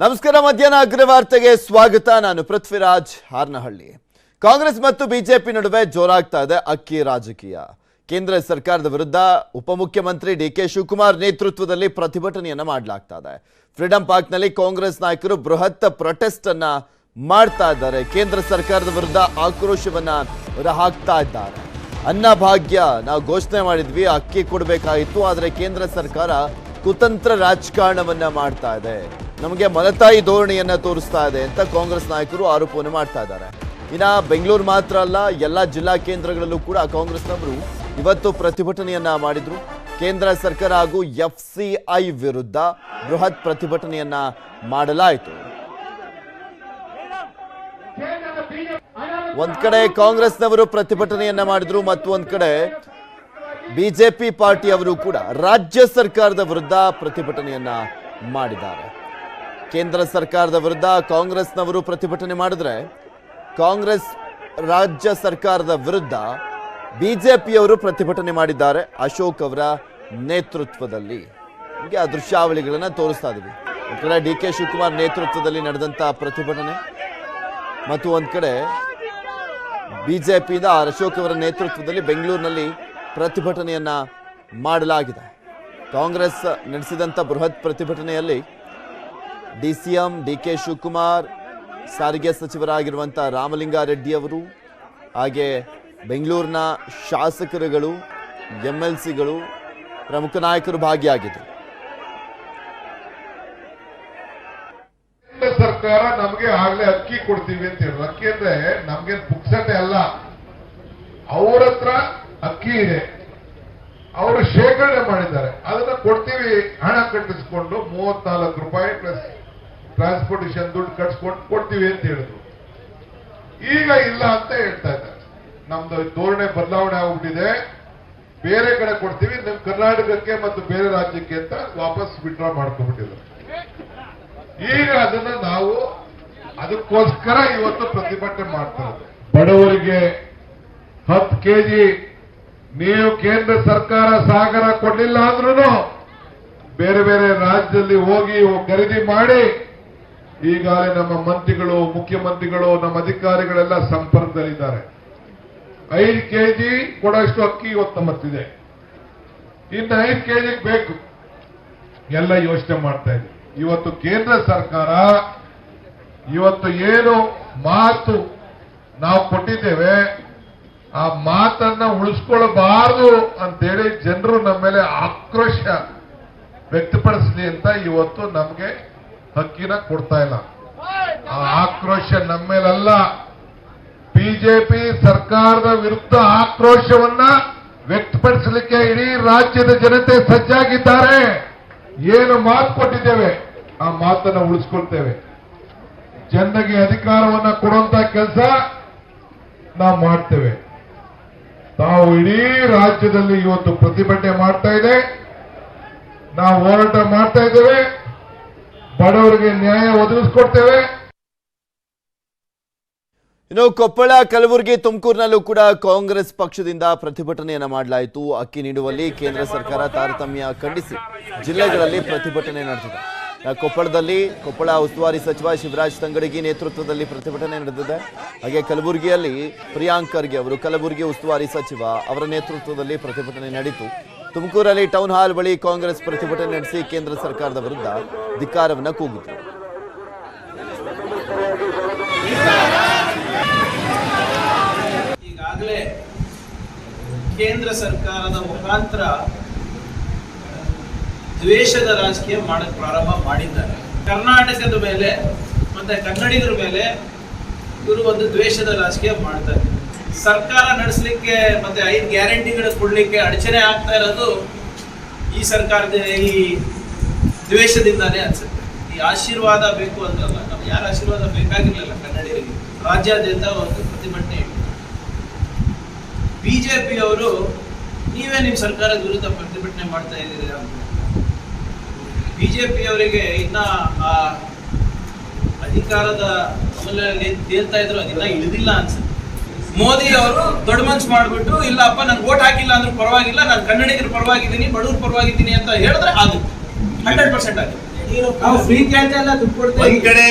ನಮಸ್ಕಾರ, ಮಧ್ಯಾಹ್ನ ಅಗ್ರವಾರ್ತೆಗೆ ಸ್ವಾಗತ. ನಾನು ಪೃಥ್ವಿರಾಜ್ ಹಾರ್ನಹಳ್ಳಿ. ಕಾಂಗ್ರೆಸ್ ಮತ್ತು ಬಿಜೆಪಿ ನಡುವೆ ಜೋರಾಗ್ತಾ ಇದೆ ಅಕ್ಕಿ ರಾಜಕೀಯ. ಕೇಂದ್ರ ಸರ್ಕಾರದ ವಿರುದ್ಧ ಉಪಮುಖ್ಯಮಂತ್ರಿ ಡಿ ಕೆ ಶಿವಕುಮಾರ್ ನೇತೃತ್ವದಲ್ಲಿ ಪ್ರತಿಭಟನೆಯನ್ನು ಮಾಡಲಾಗ್ತಾ ಇದೆ. ಫ್ರೀಡಂ ಪಾರ್ಕ್ನಲ್ಲಿ ಕಾಂಗ್ರೆಸ್ ನಾಯಕರು ಬೃಹತ್ ಪ್ರೊಟೆಸ್ಟ್ ಅನ್ನ ಮಾಡ್ತಾ ಇದ್ದಾರೆ. ಕೇಂದ್ರ ಸರ್ಕಾರದ ವಿರುದ್ಧ ಆಕ್ರೋಶವನ್ನ ಹೊರಹಾಕ್ತಾ ಇದ್ದಾರೆ. ಅನ್ನಭಾಗ್ಯ ನಾವು ಘೋಷಣೆ ಮಾಡಿದ್ವಿ, ಅಕ್ಕಿ ಕೊಡಬೇಕಾಗಿತ್ತು, ಆದರೆ ಕೇಂದ್ರ ಸರ್ಕಾರ ಕುತಂತ್ರ ರಾಜಕಾರಣವನ್ನ ಮಾಡ್ತಾ ಇದೆ. ನಮಗೆ ಮಲತಾಯಿ ಧೋರಣೆಯನ್ನು ತೋರಿಸ್ತಾ ಇದೆ ಅಂತ ಕಾಂಗ್ರೆಸ್ ನಾಯಕರು ಆರೋಪವನ್ನು ಮಾಡ್ತಾ ಇದ್ದಾರೆ. ಇನ್ನು ಬೆಂಗಳೂರು ಮಾತ್ರ ಅಲ್ಲ, ಎಲ್ಲ ಜಿಲ್ಲಾ ಕೇಂದ್ರಗಳಲ್ಲೂ ಕೂಡ ಕಾಂಗ್ರೆಸ್ನವರು ಇವತ್ತು ಪ್ರತಿಭಟನೆಯನ್ನ ಮಾಡಿದ್ರು. ಕೇಂದ್ರ ಸರ್ಕಾರ ಹಾಗೂ ಎಫ್ ಸಿ ಐ ವಿರುದ್ಧ ಬೃಹತ್ ಪ್ರತಿಭಟನೆಯನ್ನ ಮಾಡಲಾಯಿತು. ಒಂದ್ ಕಡೆ ಕಾಂಗ್ರೆಸ್ನವರು ಪ್ರತಿಭಟನೆಯನ್ನ ಮಾಡಿದ್ರು, ಮತ್ತು ಒಂದ್ ಕಡೆ ಬಿಜೆಪಿ ಪಾರ್ಟಿಯವರು ಕೂಡ ರಾಜ್ಯ ಸರ್ಕಾರದ ವಿರುದ್ಧ ಪ್ರತಿಭಟನೆಯನ್ನ ಮಾಡಿದ್ದಾರೆ. ಕೇಂದ್ರ ಸರ್ಕಾರದ ವಿರುದ್ಧ ಕಾಂಗ್ರೆಸ್ನವರು ಪ್ರತಿಭಟನೆ ಮಾಡಿದ್ರೆ ಕಾಂಗ್ರೆಸ್ ರಾಜ್ಯ ಸರ್ಕಾರದ ವಿರುದ್ಧ ಬಿಜೆಪಿಯವರು ಪ್ರತಿಭಟನೆ ಮಾಡಿದ್ದಾರೆ. ಅಶೋಕ್ ಅವರ ನೇತೃತ್ವದಲ್ಲಿ. ನಿಮಗೆ ಆ ದೃಶ್ಯಾವಳಿಗಳನ್ನು ತೋರಿಸ್ತಾ ಇದ್ವಿ. ಒಂದ್ ಕಡೆ ಡಿ ಕೆ ಶಿವಕುಮಾರ್ ನೇತೃತ್ವದಲ್ಲಿ ನಡೆದಂಥ ಪ್ರತಿಭಟನೆ, ಮತ್ತು ಒಂದು ಕಡೆ ಬಿಜೆಪಿಯಿಂದ ಅಶೋಕ್ ಅವರ ನೇತೃತ್ವದಲ್ಲಿ ಬೆಂಗಳೂರಿನಲ್ಲಿ ಪ್ರತಿಭಟನೆಯನ್ನ ಮಾಡಲಾಗಿದೆ. ಕಾಂಗ್ರೆಸ್ ನಡೆಸಿದಂಥ ಬೃಹತ್ ಪ್ರತಿಭಟನೆಯಲ್ಲಿ D C M D K Shivakumar, ಸಾರಿಗೆ ಸಚಿವರಾಗಿರುವಂಥ ರಾಮಲಿಂಗಾರೆಡ್ಡಿ ಅವರು, ಹಾಗೆ ಬೆಂಗಳೂರಿನ ಶಾಸಕರುಗಳು ಎಂ ಎಲ್ ಸಿಗಳು ಪ್ರಮುಖ ನಾಯಕರು ಭಾಗಿಯಾಗಿದ್ದರು ಸರ್ಕಾರ ನಮಗೆ ಆಗ್ಲೇ ಅಕ್ಕಿ ಕೊಡ್ತೀವಿ ಅಂತ ಹೇಳಿದ್ರು ಅಕ್ಕಿ ಅಂದ್ರೆ ನಮ್ಗೆ ಪುಕ್ಸಟೆ ಅಲ್ಲ. ಅವ್ರ ಹತ್ರ ಅಕ್ಕಿ ಇದೆ. ಅವರು ಶೇಖರಣೆ ಮಾಡಿದ್ದಾರೆ. ಅದನ್ನ ಕೊಡ್ತೀವಿ, ಹಣ ಕಟ್ಟಿಸ್ಕೊಂಡು ಮೂವತ್ನಾಲ್ಕು ರೂಪಾಯಿ ಪ್ಲಸ್ ಟ್ರಾನ್ಸ್ಪೋರ್ಟೇಷನ್ ದುಡ್ಡು ಕಟ್ಸ್ಕೊಂಡು ಕೊಡ್ತೀವಿ ಅಂತ ಹೇಳಿದ್ರು. ಈಗ ಇಲ್ಲ ಅಂತ ಹೇಳ್ತಾ ಇದ್ದಾರೆ. ನಮ್ದು ಧೋರಣೆ ಬದಲಾವಣೆ ಆಗ್ಬಿಟ್ಟಿದೆ. ಬೇರೆ ಕಡೆ ಕೊಡ್ತೀವಿ ನಮ್ಮ ಕರ್ನಾಟಕಕ್ಕೆ ಮತ್ತು ಬೇರೆ ರಾಜ್ಯಕ್ಕೆ ಅಂತ ವಾಪಸ್ ವಿಡ್ರಾ ಮಾಡ್ಕೊಂಡ್ಬಿಟ್ಟಿದ್ರು ಈಗ ಅದನ್ನ ನಾವು ಅದಕ್ಕೋಸ್ಕರ ಇವತ್ತು ಪ್ರತಿಭಟನೆ ಮಾಡ್ತಾ ಬಡವರಿಗೆ ಹತ್ತು ಕೆಜಿ ನೀವು ಕೇಂದ್ರ ಸರ್ಕಾರ ಸಾಗರ ಕೊಡಲಿಲ್ಲ ಅಂದ್ರೂ ಬೇರೆ ಬೇರೆ ರಾಜ್ಯದಲ್ಲಿ ಹೋಗಿ ಖರೀದಿ ಮಾಡಿ ಈಗಾಗಲೇ ನಮ್ಮ ಮಂತ್ರಿಗಳು, ಮುಖ್ಯಮಂತ್ರಿಗಳು, ನಮ್ಮ ಅಧಿಕಾರಿಗಳೆಲ್ಲ ಸಂಪರ್ಕದಲ್ಲಿದ್ದಾರೆ. ಐದು ಕೆಜಿ ಕೊಡೋಷ್ಟು ಅಕ್ಕಿ ಇವತ್ತು ಮತ್ತಿದೆ ಇನ್ನು ಐದು ಕೆಜಿ ಬೇಕು. ಎಲ್ಲ ಯೋಚನೆ ಮಾಡ್ತಾ ಇದೆ ಇವತ್ತು ಕೇಂದ್ರ ಸರ್ಕಾರ ಇವತ್ತು ಏನು ಮಾತು ನಾವು ಕೊಟ್ಟಿದ್ದೇವೆ, ಆ ಮಾತನ್ನ ಉಳಿಸ್ಕೊಳ್ಬಾರದು ಅಂತೇಳಿ ಜನರು ನಮ್ಮ ಮೇಲೆ ಆಕ್ರೋಶ ವ್ಯಕ್ತಪಡಿಸಲಿ ಅಂತ ಇವತ್ತು ನಮಗೆ ಹಕ್ಕಿನ ಕೊಡ್ತಾ ಇಲ್ಲ. ಆ ಆಕ್ರೋಶ ನಮ್ಮ ಮೇಲಲ್ಲ ಬಿಜೆಪಿ ಸರ್ಕಾರದ ವಿರುದ್ಧ ಆಕ್ರೋಶವನ್ನ ವ್ಯಕ್ತಪಡಿಸಲಿಕ್ಕೆ ಇಡೀ ರಾಜ್ಯದ ಜನತೆ ಸಜ್ಜಾಗಿದ್ದಾರೆ. ಏನು ಮಾತು ಕೊಟ್ಟಿದ್ದೇವೆ ಆ ಮಾತನ್ನು ಉಳಿಸ್ಕೊಳ್ತೇವೆ. ಜನರಿಗೆ ಅಧಿಕಾರವನ್ನ ಕೊಡುವಂತ ಕೆಲಸ ನಾವು ಮಾಡ್ತೇವೆ. ತಾವು ಇಡೀ ರಾಜ್ಯದಲ್ಲಿ ಇವತ್ತು ಪ್ರತಿಭಟನೆ ಮಾಡ್ತಾ ಇದೆ. ನಾವು ಹೋರಾಟ ಮಾಡ್ತಾ ಇದ್ದೇವೆ. ಬಡವರಿಗೆ ನ್ಯಾಯ ಒದಗಿಸ್ಕೊಡ್ತೇವೆ. ಇನ್ನು ಕೊಪ್ಪಳ, ಕಲಬುರಗಿ, ತುಮಕೂರಿನಲ್ಲೂ ಕೂಡ ಕಾಂಗ್ರೆಸ್ ಪಕ್ಷದಿಂದ ಪ್ರತಿಭಟನೆಯನ್ನ ಮಾಡಲಾಯಿತು. ಅಕ್ಕಿ ನೀಡುವಲ್ಲಿ ಕೇಂದ್ರ ಸರ್ಕಾರ ತಾರತಮ್ಯ ಖಂಡಿಸಿ. ಜಿಲ್ಲೆಗಳಲ್ಲಿ ಪ್ರತಿಭಟನೆ ನಡೆದಿದೆ. ಕೊಪ್ಪಳದಲ್ಲಿ ಕೊಪ್ಪಳ ಉಸ್ತುವಾರಿ ಸಚಿವ ಶಿವರಾಜ್ ತಂಗಡಗಿ ನೇತೃತ್ವದಲ್ಲಿ ಪ್ರತಿಭಟನೆ ನಡೆದಿದೆ. ಹಾಗೆ ಕಲಬುರಗಿಯಲ್ಲಿ ಪ್ರಿಯಾಂಕ್ ಖರ್ಗೆ ಅವರು, ಕಲಬುರಗಿ ಉಸ್ತುವಾರಿ ಸಚಿವ ಅವರ ನೇತೃತ್ವದಲ್ಲಿ ಪ್ರತಿಭಟನೆ ನಡೀತು. ತುಮಕೂರಲ್ಲಿ ಟೌನ್ ಹಾಲ್ ಬಳಿ ಕಾಂಗ್ರೆಸ್ ಪ್ರತಿಭಟನೆ ನಡೆಸಿ ಕೇಂದ್ರ ಸರ್ಕಾರದ ವಿರುದ್ಧ ಧಿಕ್ಕಾರವನ್ನು ಕೂಗಿತು ಈಗಾಗಲೇ ಕೇಂದ್ರ ಸರ್ಕಾರದ ಮುಖಾಂತರ, ದ್ವೇಷದ ರಾಜಕೀಯ ಮಾಡಕ್ ಪ್ರಾರಂಭ ಮಾಡಿದ್ದಾರೆ. ಕರ್ನಾಟಕದ ಮೇಲೆ ಮತ್ತೆ ಕನ್ನಡಿಗರ ಮೇಲೆ ಇವರು ಒಂದು ದ್ವೇಷದ ರಾಜಕೀಯ ಮಾಡ್ತಾರೆ ಸರ್ಕಾರ ನಡೆಸಲಿಕ್ಕೆ ಮತ್ತೆ ಐದು ಗ್ಯಾರಂಟಿಗಳು ಕೊಡ್ಲಿಕ್ಕೆ ಅಡಚಣೆ ಆಗ್ತಾ ಇರೋದು ಈ ಸರ್ಕಾರದ ಈ ದ್ವೇಷದಿಂದಾನೇ ಅನ್ಸುತ್ತೆ. ಈ ಆಶೀರ್ವಾದ ಬೇಕು ಅಂತಲ್ಲ ನಮ್ಗೆ ಯಾರ ಆಶೀರ್ವಾದ ಬೇಕಾಗಿರ್ಲಿಲ್ಲ ಕನ್ನಡಿಗರಿಗೆ. ರಾಜ್ಯಾದ್ಯಂತ ಒಂದು ಪ್ರತಿಭಟನೆ ಬಿ ಬಿಜೆಪಿ ಅವರು ನೀವೇ ನಿಮ್ಮ ಸರ್ಕಾರದ ವಿರುದ್ಧ ಪ್ರತಿಭಟನೆ ಮಾಡ್ತಾ ಇದ್ದೀರಿ ಅಂತ. ಬಿಜೆಪಿ ಅವರಿಗೆ ಇನ್ನ ಆ ಅಧಿಕಾರದ ಅಮಲಲ್ಲಿ ತೇಲ್ತಾ ಇದ್ರು, ಅದಿನ್ನ ಇಳಿದಿಲ್ಲ ಅನ್ಸುತ್ತೆ. ಮೋದಿ ಅವರು ದೊಡ್ಡ ಮನ್ಸ್ ಮಾಡ್ಬಿಟ್ಟು ಇಲ್ಲಪ್ಪ ನನ್ಗೆ ಓಟ್ ಹಾಕಿಲ್ಲ ಅಂದ್ರೆ ಪರವಾಗಿಲ್ಲ ನಾನು ಕನ್ನಡಿಗರ ಪರವಾಗಿದ್ದೀನಿ ಬಡವ್ರ ಪರವಾಗಿದ್ದೀನಿ ಅಂತ ಹೇಳಿದ್ರೆ ಅದು. ಹಂಡ್ರೆಡ್ ಪರ್ಸೆಂಟ್ ಆಗುತ್ತೆ ಒಂದ್ ಕಡೆ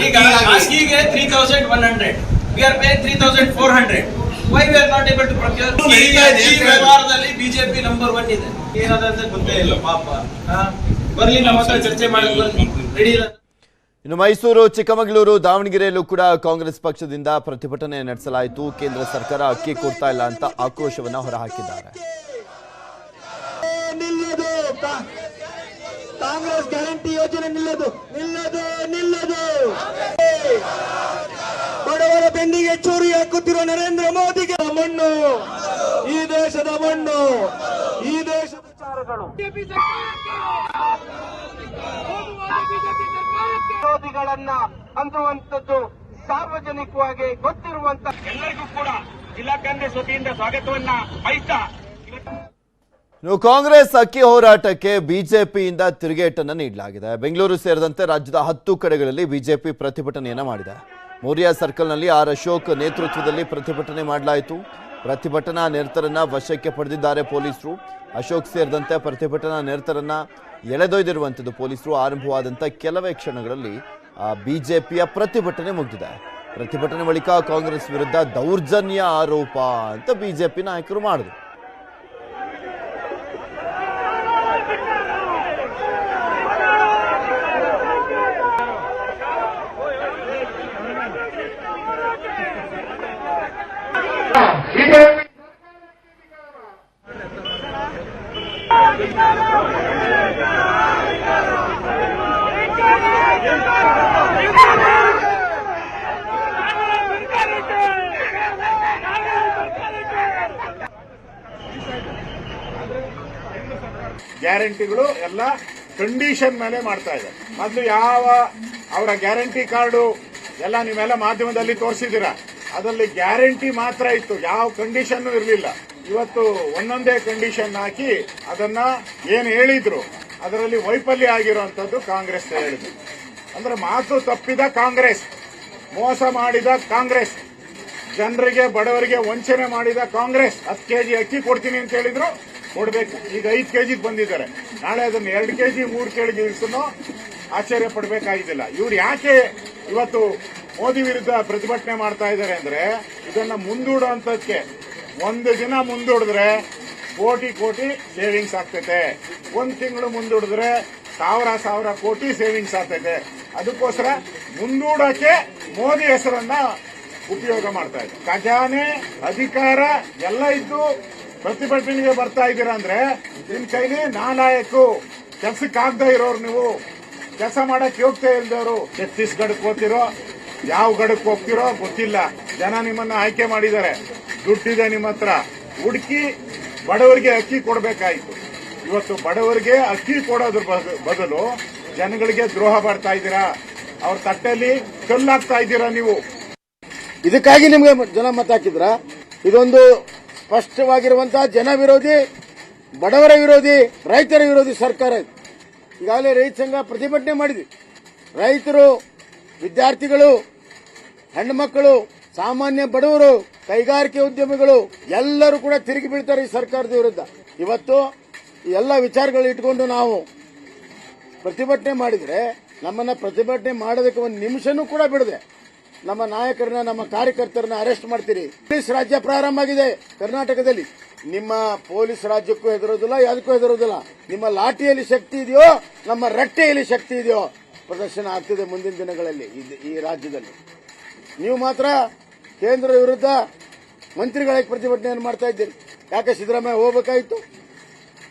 ಈಗ ಹಾಸಿಗೆಗೆ three thousand one hundred we are pay three thousand four hundred why we are not able to procure ಈ ವ್ಯವಹಾರದಲ್ಲಿ ಬಿಜೆಪಿ ನಂಬರ್ ಒನ್ ಇದೆ. ಏನದ ಅಂತ ಗೊತ್ತೇ ಇಲ್ಲ ಪಾಪ? ಬರ್ಲಿ ನಮ್ಮ ಹತ್ರ ಚರ್ಚೆ ಮಾಡಿ ರೆಡಿ ಇಲ್ಲ ಇನ್ನು ಮೈಸೂರು, ಚಿಕ್ಕಮಗಳೂರು, ದಾವಣಗೆರೆಯಲ್ಲೂ ಕೂಡ ಕಾಂಗ್ರೆಸ್ ಪಕ್ಷದಿಂದ ಪ್ರತಿಭಟನೆ ನಡೆಸಲಾಯಿತು. ಕೇಂದ್ರ ಸರ್ಕಾರ ಅಕ್ಕಿ ಕೊಡ್ತಾ ಇಲ್ಲ ಅಂತ ಆಕ್ರೋಶವನ್ನ ಹೊರಹಾಕಿದ್ದಾರೆ. ಕಾಂಗ್ರೆಸ್ ಗ್ಯಾರಂಟಿ ಯೋಜನೆ ನಿಲ್ಲದು. ನಿಲ್ಲದು ನಿಲ್ಲದು. ಬಡವರ ಬೆನ್ನಿಗೆ ಚೂರಿ ಹಾಕುತ್ತಿರುವ ನರೇಂದ್ರ ಮೋದಿಗೆ ಮಣ್ಣು. ಈ ದೇಶದ ಮಣ್ಣು. ಈ ದೇಶದ ವಿಚಾರಗಳು. ವಿರೋಧಿಗಳನ್ನ ಅನ್ನುವಂಥದ್ದು ಸಾರ್ವಜನಿಕವಾಗಿ ಗೊತ್ತಿರುವಂತ ಎಲ್ಲರಿಗೂ ಕೂಡ ಜಿಲ್ಲಾ ಕಾಂಗ್ರೆಸ್ ವತಿಯಿಂದ ಸ್ವಾಗತವನ್ನ ಬಯಸ್ತಾ ಕಾಂಗ್ರೆಸ್ ಅಕ್ಕಿ ಹೋರಾಟಕ್ಕೆ ಬಿಜೆಪಿಯಿಂದ ತಿರುಗೇಟನ್ನು ನೀಡಲಾಗಿದೆ. ಬೆಂಗಳೂರು ಸೇರಿದಂತೆ ರಾಜ್ಯದ ಹತ್ತು ಕಡೆಗಳಲ್ಲಿ ಬಿಜೆಪಿ ಪ್ರತಿಭಟನೆಯನ್ನು ಮಾಡಿದೆ. ಮೌರ್ಯ ಸರ್ಕಲ್ನಲ್ಲಿ ಆರ್ ಅಶೋಕ್ ನೇತೃತ್ವದಲ್ಲಿ ಪ್ರತಿಭಟನೆ ಮಾಡಲಾಯಿತು. ಪ್ರತಿಭಟನಾ ನಿರತರನ್ನ ವಶಕ್ಕೆ ಪಡೆದಿದ್ದಾರೆ ಪೊಲೀಸರು. ಅಶೋಕ್ ಸೇರಿದಂತೆ ಪ್ರತಿಭಟನಾ ನಿರತರನ್ನ ಎಳೆದೊಯ್ದಿರುವಂಥದ್ದು ಪೊಲೀಸರು ಆರಂಭವಾದಂಥ ಕೆಲವೇ ಕ್ಷಣಗಳಲ್ಲಿ ಬಿಜೆಪಿಯ ಪ್ರತಿಭಟನೆ ಮುಗಿದಿದೆ. ಪ್ರತಿಭಟನೆ ಬಳಿಕ ಕಾಂಗ್ರೆಸ್ ವಿರುದ್ಧ ದೌರ್ಜನ್ಯ ಆರೋಪ ಅಂತ ಬಿಜೆಪಿ ನಾಯಕರು ಮಾಡಿದ್ರು. ಗ್ಯಾರಂಟಿಗಳು ಎಲ್ಲ ಕಂಡೀಷನ್ ಮೇಲೆ ಮಾಡ್ತಾ ಇದೆ. ಮೊದಲು ಯಾವ ಅವರ ಗ್ಯಾರಂಟಿ ಕಾರ್ಡು ಎಲ್ಲ ನೀವೆಲ್ಲ ಮಾಧ್ಯಮದಲ್ಲಿ ತೋರಿಸಿದ್ದೀರಾ? ಅದರಲ್ಲಿ ಗ್ಯಾರಂಟಿ ಮಾತ್ರ ಇತ್ತು. ಯಾವ ಕಂಡೀಷನ್ ಇರಲಿಲ್ಲ. ಇವತ್ತು ಒಂದೊಂದೇ ಕಂಡೀಷನ್ ಹಾಕಿ ಅದನ್ನ ಏನು ಹೇಳಿದ್ರು, ಅದರಲ್ಲಿ ವೈಫಲ್ಯ ಆಗಿರುವಂತದ್ದು ಕಾಂಗ್ರೆಸ್ ಹೇಳಿದ್ರು. ಅಂದ್ರೆ ಮಾತು ತಪ್ಪಿದ ಕಾಂಗ್ರೆಸ್, ಮೋಸ ಮಾಡಿದ ಕಾಂಗ್ರೆಸ್, ಜನರಿಗೆ, ಬಡವರಿಗೆ ವಂಚನೆ ಮಾಡಿದ ಕಾಂಗ್ರೆಸ್, ಹತ್ತು ಕೆಜಿ ಅಕ್ಕಿ ಕೊಡ್ತೀನಿ ಅಂತ ಹೇಳಿದ್ರು. ಕೊಡ್ಬೇಕು. ಈಗ ಐದು ಕೆಜಿ ಬಂದಿದ್ದಾರೆ. ನಾಳೆ ಅದನ್ನು ಎರಡು ಕೆಜಿ, ಮೂರು ಕೆಜಿ ಇಳಿಸನ್ನು ಆಶ್ಚರ್ಯ ಪಡಬೇಕಾಗಿದ್ದಿಲ್ಲ. ಇವ್ರು ಯಾಕೆ ಇವತ್ತು ಮೋದಿ ವಿರುದ್ಧ ಪ್ರತಿಭಟನೆ ಮಾಡ್ತಾ ಇದ್ದಾರೆ ಅಂದ್ರೆ ಇದನ್ನ ಮುಂದೂಡುವಂತದಕ್ಕೆ ಒಂದು ದಿನ ಮುಂದೂಡಿದ್ರೆ ಕೋಟಿ ಕೋಟಿ ಸೇವಿಂಗ್ಸ್ ಆಗ್ತೈತೆ. ಒಂದು ತಿಂಗಳು ಮುಂದೂಡಿದ್ರೆ ಸಾವಿರ ಸಾವಿರ ಕೋಟಿ ಸೇವಿಂಗ್ಸ್ ಆಗ್ತೈತೆ. ಅದಕ್ಕೋಸ್ಕರ ಮುಂದೂಡಕ್ಕೆ ಮೋದಿ ಹೆಸರನ್ನ ಉಪಯೋಗ ಮಾಡ್ತಾ ಇದ್ದಾರೆ. ಖಜಾನೆ, ಅಧಿಕಾರ ಎಲ್ಲ ಇದ್ದು ಪ್ರತಿಭಟನೆಗೆ ಬರ್ತಾ ಇದ್ದೀರಾ ಅಂದ್ರೆ ನಿಮ್ ಕೈಲಿ ನಾನಾಯಕು ಕೆಲ್ಸಕ್ಕಾಗದೇ ಇರೋರು ನೀವು. ಕೆಲಸ ಮಾಡಕ್ ಯೋಗ್ಯತೆ ಇಲ್ದವರು. ಛತ್ತೀಸ್ಗಢಕ್ಕೆ ಹೋಗ್ತಿರೋ, ಯಾವ ಗಡಕ್ಕೆ ಹೋಗ್ತಿರೋ ಗೊತ್ತಿಲ್ಲ. ಜನ ನಿಮ್ಮನ್ನ ಆಯ್ಕೆ ಮಾಡಿದ್ದಾರೆ. ದುಡ್ಡಿದೆ ನಿಮ್ಮ ಹತ್ರ. ಹುಡುಕಿ ಬಡವರಿಗೆ ಅಕ್ಕಿ ಕೊಡಬೇಕಾಯ್ತು. ಇವತ್ತು ಬಡವರಿಗೆ ಅಕ್ಕಿ ಕೊಡೋದ್ರ ಬದ- ಬದಲು ಜನಗಳಿಗೆ ದ್ರೋಹ ಮಾಡ್ತಾ ಇದ್ದೀರಾ? ಅವ್ರ ತಟ್ಟೆಯಲ್ಲಿ ಕಲ್ಲಾಗ್ತಾ ಇದ್ದೀರಾ ನೀವು? ಇದಕ್ಕಾಗಿ ನಿಮಗೆ ಜನ ಮತ ಹಾಕಿದ್ರ? ಇದೊಂದು ಸ್ಪಷ್ಟವಾಗಿರುವಂತಹ ಜನ ವಿರೋಧಿ ಬಡವರ ವಿರೋಧಿ, ರೈತರ ವಿರೋಧಿ ಸರ್ಕಾರ ಇದು. ಈಗಾಗಲೇ ರೈತ ಸಂಘ ಪ್ರತಿಭಟನೆ ಮಾಡಿದ್ವಿ ರೈತರು, ವಿದ್ಯಾರ್ಥಿಗಳು ಹೆಣ್ಣುಮಕ್ಕಳು ಸಾಮಾನ್ಯ ಬಡವರು, ಕೈಗಾರಿಕೆ ಉದ್ಯಮಿಗಳು ಎಲ್ಲರೂ ಕೂಡ ತಿರುಗಿ ಬೀಳ್ತಾರೆ ಈ ಸರ್ಕಾರದ ವಿರುದ್ಧ. ಇವತ್ತು ಎಲ್ಲ ವಿಚಾರಗಳು ಇಟ್ಕೊಂಡು ನಾವು ಪ್ರತಿಭಟನೆ ಮಾಡಿದ್ರೆ ನಮ್ಮನ್ನ ಪ್ರತಿಭಟನೆ ಮಾಡೋದಕ್ಕೆ ಒಂದು ನಿಮಿಷನೂ ಕೂಡ ಬಿಡದೆ ನಮ್ಮ ನಾಯಕರನ್ನ, ನಮ್ಮ ಕಾರ್ಯಕರ್ತರನ್ನ ಅರೆಸ್ಟ್ ಮಾಡ್ತೀರಿ. ಪೊಲೀಸ್ ರಾಜ್ಯ ಪ್ರಾರಂಭ ಆಗಿದೆ ಕರ್ನಾಟಕದಲ್ಲಿ. ನಿಮ್ಮ ಪೊಲೀಸ್ ರಾಜ್ಯಕ್ಕೂ ಹೆದರೋದಿಲ್ಲ, ಯಾವುದಕ್ಕೂ ಹೆದರೋದಿಲ್ಲ. ನಿಮ್ಮ ಲಾಠಿಯಲ್ಲಿ ಶಕ್ತಿ ಇದೆಯೋ, ನಮ್ಮ ರಟ್ಟೆಯಲ್ಲಿ ಶಕ್ತಿ ಇದೆಯೋ, ಪ್ರದರ್ಶನ ಆಗ್ತಿದೆ ಮುಂದಿನ ದಿನಗಳಲ್ಲಿ ಈ- ರಾಜ್ಯದಲ್ಲಿ. ನೀವು ಮಾತ್ರ ಕೇಂದ್ರ ವಿರುದ್ಧ ಮಂತ್ರಿಗಳಾಗಿ ಪ್ರತಿಭಟನೆಯನ್ನು ಮಾಡ್ತಾ ಇದ್ದೀರಿ. ಯಾಕೆ ಸಿದ್ದರಾಮಯ್ಯ ಹೋಗಬೇಕಾಯಿತು?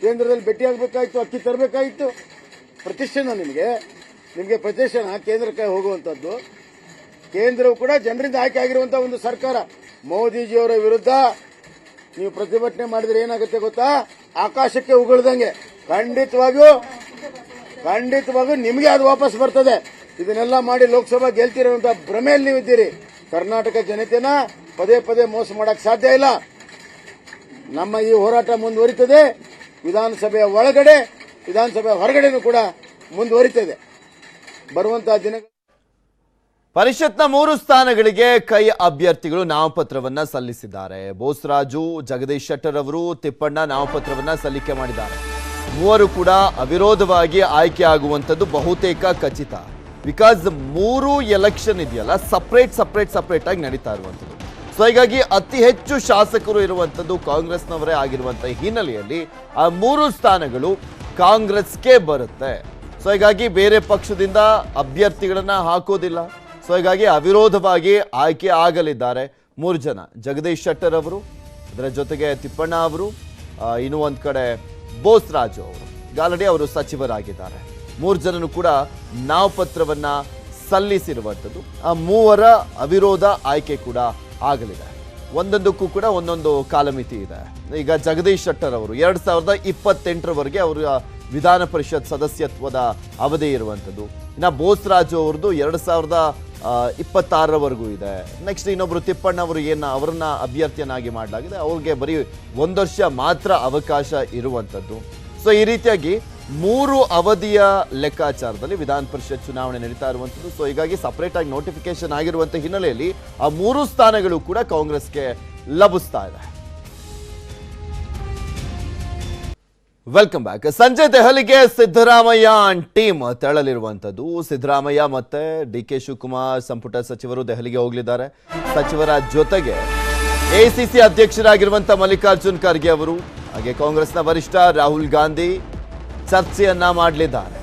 ಕೇಂದ್ರದಲ್ಲಿ ಭೇಟಿಯಾಗಬೇಕಾಯಿತು, ಅಕ್ಕಿ ತರಬೇಕಾಯಿತು. ಪ್ರತಿಷ್ಠೆನ ನಿಮಗೆ? ನಿಮಗೆ ಪ್ರತಿಷ್ಠೆನ? ಕೇಂದ್ರಕ್ಕೆ ಹೋಗುವಂಥದ್ದು? ಕೇಂದ್ರವು ಕೂಡ ಜನರಿಂದ ಆಯ್ಕೆ ಆಗಿರುವಂತಹ ಒಂದು ಸರ್ಕಾರ. ಮೋದಿಜಿಯವರ ವಿರುದ್ಧ ನೀವು ಪ್ರತಿಭಟನೆ ಮಾಡಿದ್ರೆ ಏನಾಗುತ್ತೆ ಗೊತ್ತಾ? ಆಕಾಶಕ್ಕೆ ಉಗುಳ್ದಂಗೆ. ಖಂಡಿತವಾಗಿಯೂ ಖಂಡಿತವಾಗಿಯೂ ನಿಮಗೆ ಅದು ವಾಪಸ್ ಬರ್ತದೆ. ಇದನ್ನೆಲ್ಲ ಮಾಡಿ ಲೋಕಸಭಾ ಗೆಲ್ತಿರುವಂತಹ ಭ್ರಮೆಯಲ್ಲಿ ನೀವಿದ್ದೀರಿ. ಕರ್ನಾಟಕ ಜನತೆನ ಪದೇ ಪದೇ ಮೋಸ ಮಾಡಕ್ ಸಾಧ್ಯ ಇಲ್ಲ. ನಮ್ಮ ಈ ಹೋರಾಟ ಮುಂದುವರಿತದೆ. ವಿಧಾನಸಭೆಯ ಒಳಗಡೆ, ವಿಧಾನಸಭೆಯ ಹೊರಗಡೆನೂ ಕೂಡ ಮುಂದುವರಿತದೆ. ಬರುವಂತಹ ದಿನಗಳು ಪರಿಷತ್ನ ಮೂರು ಸ್ಥಾನಗಳಿಗೆ ಕೈ ಅಭ್ಯರ್ಥಿಗಳು ನಾಮಪತ್ರವನ್ನ ಸಲ್ಲಿಸಿದ್ದಾರೆ. ಬೋಸರಾಜು, ಜಗದೀಶ್ ಶೆಟ್ಟರ್ ಅವರು ತಿಪ್ಪಣ್ಣ ನಾಮಪತ್ರವನ್ನ ಸಲ್ಲಿಕೆ ಮಾಡಿದ್ದಾರೆ. ಮೂವರು ಕೂಡ ಅವಿರೋಧವಾಗಿ ಆಯ್ಕೆ ಆಗುವಂಥದ್ದು ಬಹುತೇಕ ಖಚಿತ. ಬಿಕಾಸ್ ಮೂರು ಎಲೆಕ್ಷನ್ ಇದೆಯಲ್ಲ, ಸಪ್ರೇಟ್ ಸಪ್ರೇಟ್ ಸಪ್ರೇಟ್ ಆಗಿ ನಡೀತಾ ಇರುವಂಥದ್ದು. ಸೊ ಹೀಗಾಗಿ ಅತಿ ಹೆಚ್ಚು ಶಾಸಕರು ಇರುವಂಥದ್ದು ಕಾಂಗ್ರೆಸ್ನವರೇ ಆಗಿರುವಂಥ ಹಿನ್ನೆಲೆಯಲ್ಲಿ ಆ ಮೂರು ಸ್ಥಾನಗಳು ಕಾಂಗ್ರೆಸ್ಗೆ ಬರುತ್ತೆ. ಸೊ ಹೀಗಾಗಿ ಬೇರೆ ಪಕ್ಷದಿಂದ ಅಭ್ಯರ್ಥಿಗಳನ್ನ ಹಾಕೋದಿಲ್ಲ. ಸೊ ಹೀಗಾಗಿ ಅವಿರೋಧವಾಗಿ ಆಯ್ಕೆ ಆಗಲಿದ್ದಾರೆ ಮೂರು ಜನ. ಜಗದೀಶ್ ಶೆಟ್ಟರ್ ಅವರು, ಅದರ ಜೊತೆಗೆ ತಿಪ್ಪಣ್ಣ ಅವರು ಇನ್ನು ಒಂದು ಕಡೆ ಬೋಸ್ರಾಜು ಅವರು. ಆಲ್ರೆಡಿ ಅವರು ಸಚಿವರಾಗಿದ್ದಾರೆ. ಮೂರು ಜನನು ಕೂಡ ನಾಮಪತ್ರವನ್ನ ಸಲ್ಲಿಸಿರುವಂಥದ್ದು. ಆ ಮೂವರ ಅವಿರೋಧ ಆಯ್ಕೆ ಕೂಡ ಆಗಲಿದೆ. ಒಂದೊಂದಕ್ಕೂ ಕೂಡ ಒಂದೊಂದು ಕಾಲಮಿತಿ ಇದೆ. ಈಗ ಜಗದೀಶ್ ಶೆಟ್ಟರ್ ಅವರು ಎರಡು ಸಾವಿರದ ಇಪ್ಪತ್ತೆಂಟರವರೆಗೆ ಅವರ ವಿಧಾನ ಪರಿಷತ್ ಸದಸ್ಯತ್ವದ ಅವಧಿ ಇರುವಂಥದ್ದು. ಇನ್ನು ಬೋಸ್ರಾಜು ಅವ್ರದ್ದು ಎರಡು ಸಾವಿರದ ಇಪ್ಪತ್ತಾರರವರೆಗೂ ಇದೆ. ನೆಕ್ಸ್ಟ್ ಇನ್ನೊಬ್ರು ತಿಪ್ಪಣ್ಣ ಅವರು ಏನು ಅವರನ್ನ ಅಭ್ಯರ್ಥಿಯನ್ನಾಗಿ ಮಾಡಲಾಗಿದೆ. ಅವ್ರಿಗೆ ಬರೀ ಒಂದು ವರ್ಷ ಮಾತ್ರ ಅವಕಾಶ ಇರುವಂಥದ್ದು ಸೊ ಈ ರೀತಿಯಾಗಿ ಮೂರು ಅವಧಿಯ ಲೆಕ್ಕಾಚಾರದಲ್ಲಿ ವಿಧಾನ ಪರಿಷತ್ ಚುನಾವಣೆ ನಡೀತಾ ಇರುವಂಥದ್ದು ಸೊ ಹೀಗಾಗಿ ಸಪ್ರೇಟ್ ಆಗಿ ನೋಟಿಫಿಕೇಶನ್ ಆಗಿರುವಂಥ ಹಿನ್ನೆಲೆಯಲ್ಲಿ ಆ ಮೂರು ಸ್ಥಾನಗಳು ಕೂಡ ಕಾಂಗ್ರೆಸ್ಗೆ ಲಭಿಸ್ತಾ ಇದೆ. ವೆಲ್ಕಮ್ ಬ್ಯಾಕ್ ಸಂಜೆ ದೆಹಲಿಗೆ ಸಿದ್ದರಾಮಯ್ಯ ಅಂಡ್ ಟೀಮ್ ತೆರಳಲಿರುವಂಥದ್ದು. ಸಿದ್ದರಾಮಯ್ಯ ಮತ್ತೆ ಡಿ ಕೆ ಶಿವಕುಮಾರ್, ಸಂಪುಟ ಸಚಿವರು ದೆಹಲಿಗೆ ಹೋಗಲಿದ್ದಾರೆ. ಸಚಿವರ ಜೊತೆಗೆ ಎಸಿಸಿ ಅಧ್ಯಕ್ಷರಾಗಿರುವಂಥ ಮಲ್ಲಿಕಾರ್ಜುನ್ ಖರ್ಗೆ ಅವರು, ಹಾಗೆ ಕಾಂಗ್ರೆಸ್ನ ವರಿಷ್ಠ ರಾಹುಲ್ ಗಾಂಧಿ ಚರ್ಚೆಯನ್ನ ಮಾಡಲಿದ್ದಾರೆ.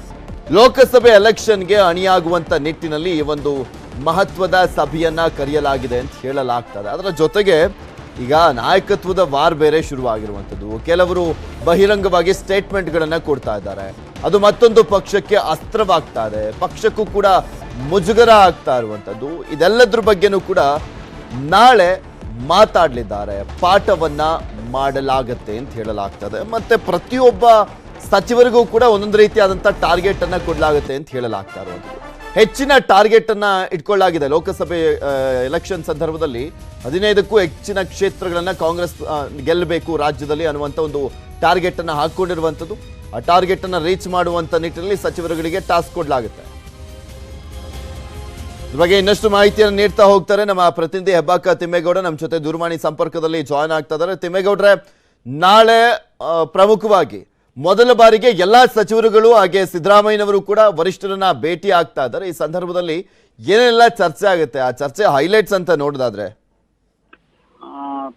ಲೋಕಸಭೆ ಎಲೆಕ್ಷನ್ಗೆ ಅಣಿಯಾಗುವಂತ ನಿಟ್ಟಿನಲ್ಲಿ ಈ ಒಂದು ಮಹತ್ವದ ಸಭೆಯನ್ನ ಕರೆಯಲಾಗಿದೆ ಅಂತ ಹೇಳಲಾಗ್ತದೆ. ಅದರ ಜೊತೆಗೆ ಈಗ ನಾಯಕತ್ವದ ವಾರ್ ಬೇರೆ ಶುರುವಾಗಿರುವಂಥದ್ದು. ಕೆಲವರು ಬಹಿರಂಗವಾಗಿ ಸ್ಟೇಟ್ಮೆಂಟ್ಗಳನ್ನು ಕೊಡ್ತಾ ಇದ್ದಾರೆ. ಅದು ಮತ್ತೊಂದು ಪಕ್ಷಕ್ಕೆ ಅಸ್ತ್ರವಾಗ್ತಾ ಇದೆ. ಪಕ್ಷಕ್ಕೂ ಕೂಡ ಮುಜುಗರ ಆಗ್ತಾ ಇರುವಂಥದ್ದು. ಇದೆಲ್ಲದ್ರ ಬಗ್ಗೆನೂ ಕೂಡ ನಾಳೆ ಮಾತಾಡಲಿದ್ದಾರೆ. ಪಾಠವನ್ನ ಮಾಡಲಾಗತ್ತೆ ಅಂತ ಹೇಳಲಾಗ್ತದೆ. ಮತ್ತೆ ಪ್ರತಿಯೊಬ್ಬ ಸಚಿವರಿಗೂ ಕೂಡ ಒಂದೊಂದು ರೀತಿಯಾದಂಥ ಟಾರ್ಗೆಟ್ ಅನ್ನ ಕೊಡಲಾಗುತ್ತೆ ಅಂತ ಹೇಳಲಾಗ್ತಾ ಇರುವಂಥದ್ದು. ಹೆಚ್ಚಿನ ಟಾರ್ಗೆಟ್ ಅನ್ನ ಇಟ್ಕೊಳ್ಳಾಗಿದೆ ಲೋಕಸಭೆ ಎಲೆಕ್ಷನ್ ಸಂದರ್ಭದಲ್ಲಿ. ಹದಿನೈದಕ್ಕೂ ಹೆಚ್ಚಿನ ಕ್ಷೇತ್ರಗಳನ್ನ ಕಾಂಗ್ರೆಸ್ ಗೆಲ್ಲಬೇಕು ರಾಜ್ಯದಲ್ಲಿ ಅನ್ನುವಂಥ ಒಂದು ಟಾರ್ಗೆಟ್ ಅನ್ನ ಹಾಕೊಂಡಿರುವಂತದ್ದು ಆ ಟಾರ್ಗೆಟ್ ಅನ್ನ ರೀಚ್ ಮಾಡುವಂತ ನಿಟ್ಟಿನಲ್ಲಿ ಸಚಿವರುಗಳಿಗೆ ಟಾಸ್ಕ್ ಕೊಡಲಾಗುತ್ತೆ. ಬಗ್ಗೆ ಇನ್ನಷ್ಟು ಮಾಹಿತಿಯನ್ನು ನೀಡ್ತಾ ಹೋಗ್ತಾರೆ ನಮ್ಮ ಪ್ರತಿನಿಧಿ ಹೆಬ್ಬಾಕ ತಿಮ್ಮೇಗೌಡ. ನಮ್ಮ ಜೊತೆ ದೂರವಾಣಿ ಸಂಪರ್ಕದಲ್ಲಿ ಜಾಯ್ನ್ ಆಗ್ತಾ ಇದ್ದಾರೆ. ತಿಮ್ಮೇಗೌಡ್ರೆ, ನಾಳೆ ಪ್ರಮುಖವಾಗಿ ಮೊದಲ ಬಾರಿಗೆ ಎಲ್ಲ ಸಚಿವರುಗಳು ಹಾಗೆ ಸಿದ್ದರಾಮಯ್ಯನವರು ಕೂಡ ವರಿಷ್ಠರನ್ನ ಭೇಟಿ ಆಗ್ತಾ ಇದ್ದಾರೆ. ಈ ಸಂದರ್ಭದಲ್ಲಿ ಏನೆಲ್ಲ ಚರ್ಚೆ ಆಗುತ್ತೆ? ಆ ಚರ್ಚೆ ಹೈಲೈಟ್ಸ್ ಅಂತ ನೋಡೋದಾದ್ರೆ.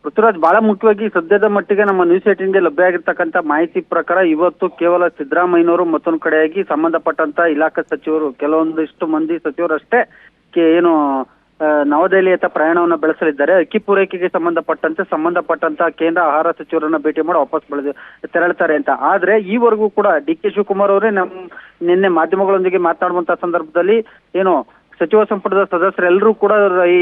ಪೃಥ್ವಿರಾಜ್, ಬಹಳ ಮುಖ್ಯವಾಗಿ ಸದ್ಯದ ಮಟ್ಟಿಗೆ ನಮ್ಮ ನ್ಯೂಸ್ ಏಟಿನ್ಗೆ ಲಭ್ಯ ಆಗಿರ್ತಕ್ಕಂಥ ಮಾಹಿತಿ ಪ್ರಕಾರ ಇವತ್ತು ಕೇವಲ ಸಿದ್ದರಾಮಯ್ಯನವರು ಮತ್ತೊಂದು ಕಡೆಯಾಗಿ ಸಂಬಂಧಪಟ್ಟಂತ ಇಲಾಖಾ ಸಚಿವರು, ಕೆಲವೊಂದಿಷ್ಟು ಮಂದಿ ಸಚಿವರಷ್ಟೇ ಏನು ನವದೆಹಲಿಯತ್ತ ಪ್ರಯಾಣವನ್ನು ಬೆಳೆಸಲಿದ್ದಾರೆ. ಅಕ್ಕಿ ಪೂರೈಕೆಗೆ ಸಂಬಂಧಪಟ್ಟಂತೆ ಸಂಬಂಧಪಟ್ಟಂತ ಕೇಂದ್ರ ಆಹಾರ ಸಚಿವರನ್ನ ಭೇಟಿ ಮಾಡಿ ವಾಪಸ್ ಬೆಳೆದು ತೆರಳುತ್ತಾರೆ ಅಂತ. ಆದ್ರೆ ಈವರೆಗೂ ಕೂಡ ಡಿ ಕೆ ಶಿವಕುಮಾರ್ ಅವರೇ ನಮ್ ನಿನ್ನೆ ಮಾಧ್ಯಮಗಳೊಂದಿಗೆ ಮಾತನಾಡುವಂತ ಸಂದರ್ಭದಲ್ಲಿ ಏನು ಸಚಿವ ಸಂಪುಟದ ಸದಸ್ಯರೆಲ್ಲರೂ ಕೂಡ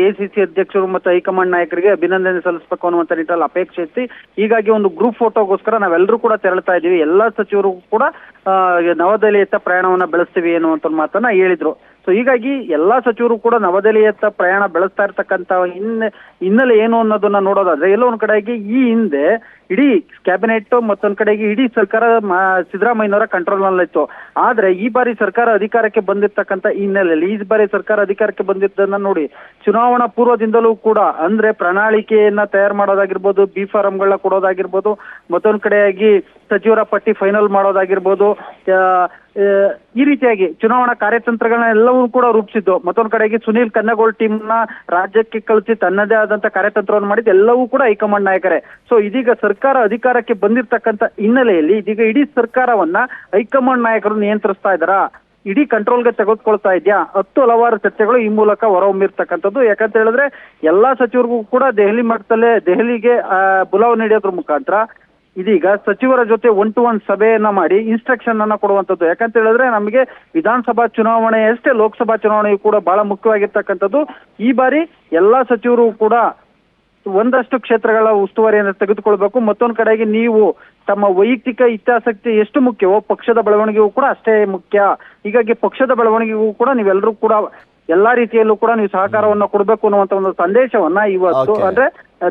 ಎಸಿಸಿ ಅಧ್ಯಕ್ಷರು ಮತ್ತು ಹೈಕಮಾಂಡ್ ನಾಯಕರಿಗೆ ಅಭಿನಂದನೆ ಸಲ್ಲಿಸಬೇಕು ಅನ್ನುವಂಥ ನಿಟ್ಟಲ್ಲಿ ಅಪೇಕ್ಷೆ ಐತಿ ಹೀಗಾಗಿ ಒಂದು ಗ್ರೂಪ್ ಫೋಟೋಗೋಸ್ಕರ ನಾವೆಲ್ಲರೂ ಕೂಡ ತೆರಳ್ತಾ ಇದ್ದೀವಿ. ಎಲ್ಲ ಸಚಿವರು ಕೂಡ ನವದೆಹಲಿಯತ್ತ ಪ್ರಯಾಣವನ್ನ ಬೆಳೆಸ್ತೀವಿ ಅನ್ನುವಂತ ಒಂದು ಮಾತನ್ನ ಹೇಳಿದ್ರು. ಸೊ ಹೀಗಾಗಿ ಎಲ್ಲಾ ಸಚಿವರು ಕೂಡ ನವದೆಹಲಿಯತ್ತ ಪ್ರಯಾಣ ಬೆಳೆಸ್ತಾ ಇರ್ತಕ್ಕಂತ ಹಿನ್ನೆ, ಹಿನ್ನೆಲೆ ಏನು ಅನ್ನೋದನ್ನ ನೋಡೋದಾದ್ರೆ, ಎಲ್ಲೋ ಒಂದ್ ಕಡೆಗೆ ಈ ಹಿಂದೆ ಇಡೀ ಕ್ಯಾಬಿನೆಟ್ ಮತ್ತೊಂದ್ ಕಡೆಗೆ ಇಡೀ ಸರ್ಕಾರ ಸಿದ್ದರಾಮಯ್ಯನವರ ಕಂಟ್ರೋಲ್ ನಲ್ಲಿತ್ತು ಆದ್ರೆ ಈ ಬಾರಿ ಸರ್ಕಾರ ಅಧಿಕಾರಕ್ಕೆ ಬಂದಿರ್ತಕ್ಕಂತ ಈ ಹಿನ್ನೆಲೆಯಲ್ಲಿ, ಈ ಬಾರಿ ಸರ್ಕಾರ ಅಧಿಕಾರಕ್ಕೆ ಬಂದಿದ್ದನ್ನ ನೋಡಿ ಚುನಾವಣಾ ಪೂರ್ವದಿಂದಲೂ ಕೂಡ, ಅಂದ್ರೆ ಪ್ರಣಾಳಿಕೆಯನ್ನ ತಯಾರು ಮಾಡೋದಾಗಿರ್ಬೋದು, ಬಿ ಫಾರಂಗಳನ್ನ ಕೊಡೋದಾಗಿರ್ಬೋದು, ಮತ್ತೊಂದ್ ಕಡೆಯಾಗಿ ಸಚಿವರ ಪಟ್ಟಿ ಫೈನಲ್ ಮಾಡೋದಾಗಿರ್ಬೋದು ಈ ರೀತಿಯಾಗಿ ಚುನಾವಣಾ ಕಾರ್ಯತಂತ್ರಗಳನ್ನ ಎಲ್ಲವೂ ಕೂಡ ರೂಪಿಸಿದ್ದು. ಮತ್ತೊಂದು ಕಡೆಗೆ ಸುನೀಲ್ ಕನ್ನಗೋಳ್ ಟೀಮ್ನ ರಾಜ್ಯಕ್ಕೆ ಕಳಿಸಿ ತನ್ನದೇ ಆದಂತ ಕಾರ್ಯತಂತ್ರವನ್ನು ಮಾಡಿದ್ದು ಎಲ್ಲವೂ ಕೂಡ ಹೈಕಮಾಂಡ್ ನಾಯಕರೇ. ಸೊ ಇದೀಗ ಸರ್ಕಾರ ಅಧಿಕಾರಕ್ಕೆ ಬಂದಿರ್ತಕ್ಕಂತ ಹಿನ್ನೆಲೆಯಲ್ಲಿ ಇದೀಗ ಇಡೀ ಸರ್ಕಾರವನ್ನ ಹೈಕಮಾಂಡ್ ನಾಯಕರು ನಿಯಂತ್ರಿಸ್ತಾ ಇದ್ದಾರಾ? ಇಡೀ ಕಂಟ್ರೋಲ್ಗೆ ತೆಗೆದುಕೊಳ್ತಾ ಇದೆಯಾ? ಹತ್ತು ಹಲವಾರು ಚರ್ಚೆಗಳು ಈ ಮೂಲಕ ಹೊರಹೊಮ್ಮಿರ್ತಕ್ಕಂಥದ್ದು. ಯಾಕಂತ ಹೇಳಿದ್ರೆ ಎಲ್ಲಾ ಸಚಿವರಿಗೂ ಕೂಡ ದೆಹಲಿ ಮಟ್ಟದಲ್ಲೇ ದೆಹಲಿಗೆ ಬುಲಾವ್ ನೀಡೋದ್ರ ಮುಖಾಂತರ ಇದೀಗ ಸಚಿವರ ಜೊತೆ ಒನ್ ಟು ಒನ್ ಸಭೆಯನ್ನ ಮಾಡಿ ಇನ್ಸ್ಟ್ರಕ್ಷನ್ ಅನ್ನ ಕೊಡುವಂತದ್ದು ಯಾಕಂತ ಹೇಳಿದ್ರೆ ನಮಗೆ ವಿಧಾನಸಭಾ ಚುನಾವಣೆಯಷ್ಟೇ ಲೋಕಸಭಾ ಚುನಾವಣೆಯು ಕೂಡ ಬಹಳ ಮುಖ್ಯವಾಗಿರ್ತಕ್ಕಂಥದ್ದು. ಈ ಬಾರಿ ಎಲ್ಲಾ ಸಚಿವರು ಕೂಡ ಒಂದಷ್ಟು ಕ್ಷೇತ್ರಗಳ ಉಸ್ತುವಾರಿಯನ್ನು ತೆಗೆದುಕೊಳ್ಬೇಕು. ಮತ್ತೊಂದು ಕಡೆಗೆ ನೀವು ತಮ್ಮ ವೈಯಕ್ತಿಕ ಹಿತಾಸಕ್ತಿ ಎಷ್ಟು ಮುಖ್ಯವೋ ಪಕ್ಷದ ಬೆಳವಣಿಗೆಗೂ ಕೂಡ ಅಷ್ಟೇ ಮುಖ್ಯ. ಹೀಗಾಗಿ ಪಕ್ಷದ ಬೆಳವಣಿಗೆಗೂ ಕೂಡ ನೀವೆಲ್ಲರೂ ಕೂಡ ಎಲ್ಲಾ ರೀತಿಯಲ್ಲೂ ಕೂಡ ನೀವು ಸಹಕಾರವನ್ನ ಕೊಡಬೇಕು ಅನ್ನುವಂತ ಒಂದು ಸಂದೇಶವನ್ನ ಇವತ್ತು. ಅಂದ್ರೆ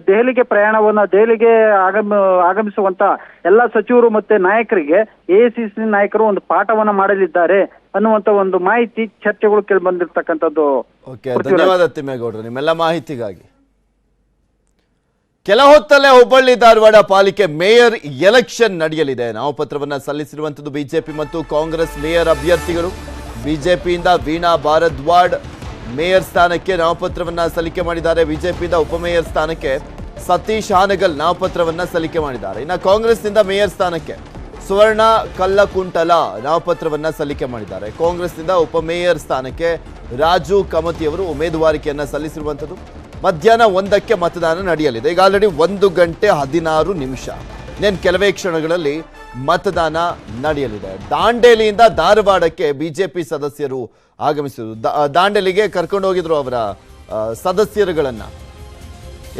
ದೆಹಲಿಗೆ ಪ್ರಯಾಣವನ್ನ ದೆಹಲಿಗೆ ಆಗಮ ಆಗಮಿಸುವಂತ ಎಲ್ಲಾ ಸಚಿವರು ಮತ್ತೆ ನಾಯಕರಿಗೆ ಎಸಿಸಿ ನಾಯಕರು ಒಂದು ಪಾಠವನ್ನ ಮಾಡಲಿದ್ದಾರೆ ಅನ್ನುವಂತ ಒಂದು ಮಾಹಿತಿ ಚರ್ಚೆಗಳು ಕೇಳಿ ಬಂದಿರ್ತಕ್ಕಂಥದ್ದು. ಧನ್ಯವಾದ ತಿಮ್ಮೇಗೌಡರು ನಿಮ್ಮೆಲ್ಲ ಮಾಹಿತಿಗಾಗಿ. ಕೆಲ ಹೊತ್ತಲ್ಲೇ ಹುಬ್ಬಳ್ಳಿ ಧಾರವಾಡ ಪಾಲಿಕೆ ಮೇಯರ್ ಎಲೆಕ್ಷನ್ ನಡೆಯಲಿದೆ. ನಾಮಪತ್ರವನ್ನ ಸಲ್ಲಿಸಿರುವಂತದ್ದು ಬಿಜೆಪಿ ಮತ್ತು ಕಾಂಗ್ರೆಸ್ ಮೇಯರ್ ಅಭ್ಯರ್ಥಿಗಳು. ಬಿಜೆಪಿಯಿಂದ ವೀಣಾ ಭಾರದ್ವಾಡ್ ಮೇಯರ್ ಸ್ಥಾನಕ್ಕೆ ನಾಮಪತ್ರವನ್ನ ಸಲ್ಲಿಕೆ ಮಾಡಿದ್ದಾರೆ. ಬಿಜೆಪಿಯಿಂದ ಉಪಮೇಯರ್ ಸ್ಥಾನಕ್ಕೆ ಸತೀಶ್ ಹಾನಗಲ್ ನಾಮಪತ್ರವನ್ನ ಸಲ್ಲಿಕೆ ಮಾಡಿದ್ದಾರೆ. ಇನ್ನು ಕಾಂಗ್ರೆಸ್ನಿಂದ ಮೇಯರ್ ಸ್ಥಾನಕ್ಕೆ ಸುವರ್ಣ ಕಲ್ಲಕುಂಟಲ ನಾಮಪತ್ರವನ್ನ ಸಲ್ಲಿಕೆ ಮಾಡಿದ್ದಾರೆ. ಕಾಂಗ್ರೆಸ್ನಿಂದ ಉಪಮೇಯರ್ ಸ್ಥಾನಕ್ಕೆ ರಾಜು ಕಮತಿಯವರು ಉಮೇದುವಾರಿಕೆಯನ್ನ ಸಲ್ಲಿಸಿರುವಂಥದ್ದು. ಮಧ್ಯಾಹ್ನ ಒಂದಕ್ಕೆ ಮತದಾನ ನಡೆಯಲಿದೆ. ಈಗ ಆಲ್ರೆಡಿ ಒಂದು ಗಂಟೆ ಹದಿನಾರು ನಿಮಿಷ. ಇನ್ನೇನು ಕೆಲವೇ ಕ್ಷಣಗಳಲ್ಲಿ ಮತದಾನ ನಡೆಯಲಿದೆ. ದಾಂಡೇಲಿಯಿಂದ ಧಾರವಾಡಕ್ಕೆ ಬಿಜೆಪಿ ಸದಸ್ಯರು ಆಗಮಿಸಿದರು. ದಾಂಡೇಲಿಗೆ ಕರ್ಕೊಂಡು ಹೋಗಿದ್ರು ಅವರ ಸದಸ್ಯರುಗಳನ್ನ.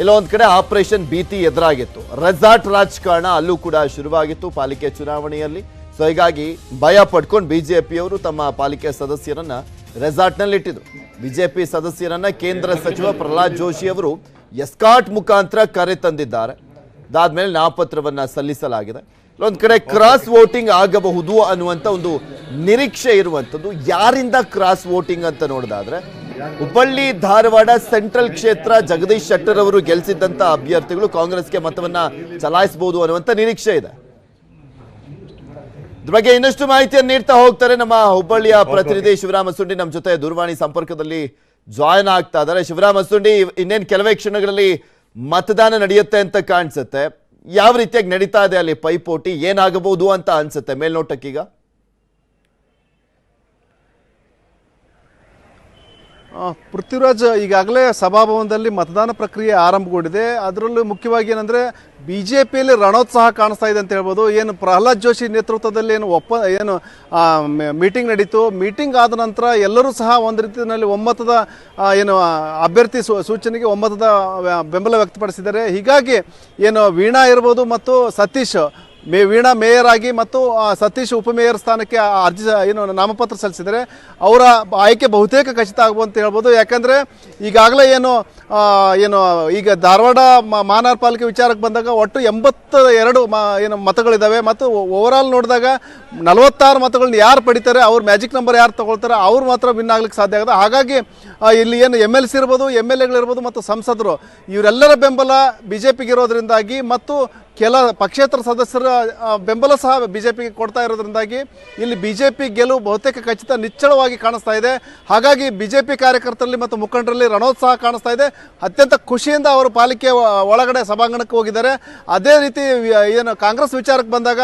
ಎಲ್ಲೋ ಒಂದ್ ಕಡೆ ಆಪರೇಷನ್ ಭೀತಿ ಎದುರಾಗಿತ್ತು. ರೆಸಾರ್ಟ್ ರಾಜಕಾರಣ ಅಲ್ಲೂ ಕೂಡ ಶುರುವಾಗಿತ್ತು ಪಾಲಿಕೆ ಚುನಾವಣೆಯಲ್ಲಿ. ಸೊ ಹೀಗಾಗಿ ಭಯ ಪಡ್ಕೊಂಡು ಬಿಜೆಪಿಯವರು ತಮ್ಮ ಪಾಲಿಕೆ ಸದಸ್ಯರನ್ನ ರೆಸಾರ್ಟ್ನಲ್ಲಿ ಇಟ್ಟಿದ್ರು ಬಿಜೆಪಿ ಸದಸ್ಯರನ್ನ ಕೇಂದ್ರ ಸಚಿವ ಪ್ರಹ್ಲಾದ್ ಜೋಶಿ ಅವರು ಎಸ್ಕಾಟ್ ಮುಖಾಂತರ ಕರೆ ತಂದಿದ್ದಾರೆ. ಅದಾದ್ಮೇಲೆ ನಾಮಪತ್ರವನ್ನ ಸಲ್ಲಿಸಲಾಗಿದೆ. ಒಂದು ಕಡೆ ಕ್ರಾಸ್ ವೋಟಿಂಗ್ ಆಗಬಹುದು ಅನ್ನುವಂಥ ಒಂದು ನಿರೀಕ್ಷೆ ಇರುವಂಥದ್ದು. ಯಾರಿಂದ ಕ್ರಾಸ್ ವೋಟಿಂಗ್ ಅಂತ ನೋಡಿದಾದ್ರೆ ಹುಬ್ಬಳ್ಳಿ ಧಾರವಾಡ ಸೆಂಟ್ರಲ್ ಕ್ಷೇತ್ರ ಜಗದೀಶ್ ಶೆಟ್ಟರ್ ಅವರು ಗೆಲ್ಲಿಸಿದ್ದಂಥ ಅಭ್ಯರ್ಥಿಗಳು ಕಾಂಗ್ರೆಸ್ಗೆ ಮತವನ್ನ ಚಲಾಯಿಸಬಹುದು ಅನ್ನುವಂಥ ನಿರೀಕ್ಷೆ ಇದೆ. ಇದ್ರ ಬಗ್ಗೆ ಇನ್ನಷ್ಟು ಮಾಹಿತಿಯನ್ನು ನೀಡ್ತಾ ಹೋಗ್ತಾರೆ ನಮ್ಮ ಹುಬ್ಬಳ್ಳಿಯ ಪ್ರತಿನಿಧಿ ಶಿವರಾಮ ಸುಂಡಿ. ನಮ್ಮ ಜೊತೆ ದೂರವಾಣಿ ಸಂಪರ್ಕದಲ್ಲಿ ಜಾಯ್ನ್ ಆಗ್ತಾ ಇದ್ದಾರೆ. ಶಿವರಾಮ ಸುಂಡಿ ಇನ್ನೇನು ಕೆಲವೇ ಕ್ಷಣಗಳಲ್ಲಿ ಮತದಾನ ನಡೆಯುತ್ತೆ ಅಂತ ಕಾಣಿಸುತ್ತೆ. ಯಾವ ರೀತಿಯಾಗಿ ನಡೀತಾ ಇದೆ ಅಲ್ಲಿ ಪೈಪೋಟಿ ಏನಾಗಬಹುದು ಅಂತ ಅನ್ಸುತ್ತೆ ಮೇಲ್ನೋಟಕ್ಕೀಗ ಆ, ಪೃಥ್ವಿರಾಜ್ ಈಗಾಗಲೇ ಸಭಾಭವನದಲ್ಲಿ ಮತದಾನ ಪ್ರಕ್ರಿಯೆ ಆರಂಭಗೊಂಡಿದೆ. ಅದರಲ್ಲೂ ಮುಖ್ಯವಾಗಿ ಏನಂದರೆ ಬಿ ಜೆ ಪಿಯಲ್ಲಿ ರಣೋತ್ಸಾಹ ಕಾಣಿಸ್ತಾ ಇದೆ ಅಂತ ಹೇಳ್ಬೋದು. ಏನು ಪ್ರಹ್ಲಾದ್ ಜೋಶಿ ನೇತೃತ್ವದಲ್ಲಿ ಏನು ಒಪ್ಪ, ಏನು ಮೀಟಿಂಗ್ ನಡೀತು. ಮೀಟಿಂಗ್ ಆದ ನಂತರ ಎಲ್ಲರೂ ಸಹ ಒಂದು ರೀತಿಯಲ್ಲಿ ಒಮ್ಮತದ ಏನು ಅಭ್ಯರ್ಥಿ ಸೂಚನೆಗೆ ಒಮ್ಮತದ ಬೆಂಬಲ ವ್ಯಕ್ತಪಡಿಸಿದ್ದಾರೆ. ಹೀಗಾಗಿ ಏನು ವೀಣಾ ಇರ್ಬೋದು ಮತ್ತು ಸತೀಶ್ ಮೇ ವೀಣಾ ಮೇಯರ್ ಆಗಿ ಮತ್ತು ಸತೀಶ್ ಉಪಮೇಯರ್ ಸ್ಥಾನಕ್ಕೆ ಅರ್ಜಿ ಏನು, ನಾಮಪತ್ರ ಸಲ್ಲಿಸಿದರೆ ಅವರ ಆಯ್ಕೆ ಬಹುತೇಕ ಖಚಿತ ಆಗ್ಬೋದು ಅಂತ ಹೇಳ್ಬೋದು. ಯಾಕಂದರೆ, ಈಗಾಗಲೇ ಏನು ಏನು, ಈಗ ಧಾರವಾಡ ಮಹಾನಗರ ಪಾಲಿಕೆ ವಿಚಾರಕ್ಕೆ ಬಂದಾಗ ಒಟ್ಟು ಎಂಬತ್ತ ಎರಡು ಮ ಏನು ಮತಗಳಿದ್ದಾವೆ ಮತ್ತು ಓವರಾಲ್ ನೋಡಿದಾಗ ನಲವತ್ತಾರು ಮತಗಳನ್ನ ಯಾರು ಪಡಿತಾರೆ, ಅವ್ರ ಮ್ಯಾಜಿಕ್ ನಂಬರ್ ಯಾರು ತಗೊಳ್ತಾರೆ, ಅವ್ರು ಮಾತ್ರ ವಿನ್ ಆಗ್ಲಿಕ್ಕೆ ಸಾಧ್ಯ ಆಗುತ್ತೆ ಹಾಗಾಗಿ ಇಲ್ಲಿ ಏನು ಎಂ ಎಲ್ ಸಿ ಇರ್ಬೋದು ಎಂ ಎಲ್ ಎಗಳಿರ್ಬೋದು ಮತ್ತು ಸಂಸದರು, ಇವರೆಲ್ಲರ ಬೆಂಬಲ ಬಿ ಜೆ ಪಿಗೆ ಇರೋದ್ರಿಂದಾಗಿ ಮತ್ತು ಕೆಲ ಪಕ್ಷೇತರ ಸದಸ್ಯರ ಬೆಂಬಲ ಸಹ ಬಿ ಜೆ ಪಿಗೆ ಕೊಡ್ತಾ ಇರೋದ್ರಿಂದಾಗಿ ಇಲ್ಲಿ ಬಿ ಜೆ ಪಿ ಗೆಲುವು ಬಹುತೇಕ ಖಚಿತ ನಿಚ್ಚಳವಾಗಿ ಕಾಣಿಸ್ತಾ ಇದೆ. ಹಾಗಾಗಿ ಬಿ ಜೆ ಪಿ ಕಾರ್ಯಕರ್ತರಲ್ಲಿ ಮತ್ತು ಮುಖಂಡರಲ್ಲಿ ರಣೋತ್ಸಾಹ ಕಾಣಿಸ್ತಾ ಇದೆ. ಅತ್ಯಂತ ಖುಷಿಯಿಂದ ಅವರು ಪಾಲಿಕೆ ಒಳಗಡೆ ಸಭಾಂಗಣಕ್ಕೆ ಹೋಗಿದ್ದಾರೆ. ಅದೇ ರೀತಿ ಏನು ಕಾಂಗ್ರೆಸ್ ವಿಚಾರಕ್ಕೆ ಬಂದಾಗ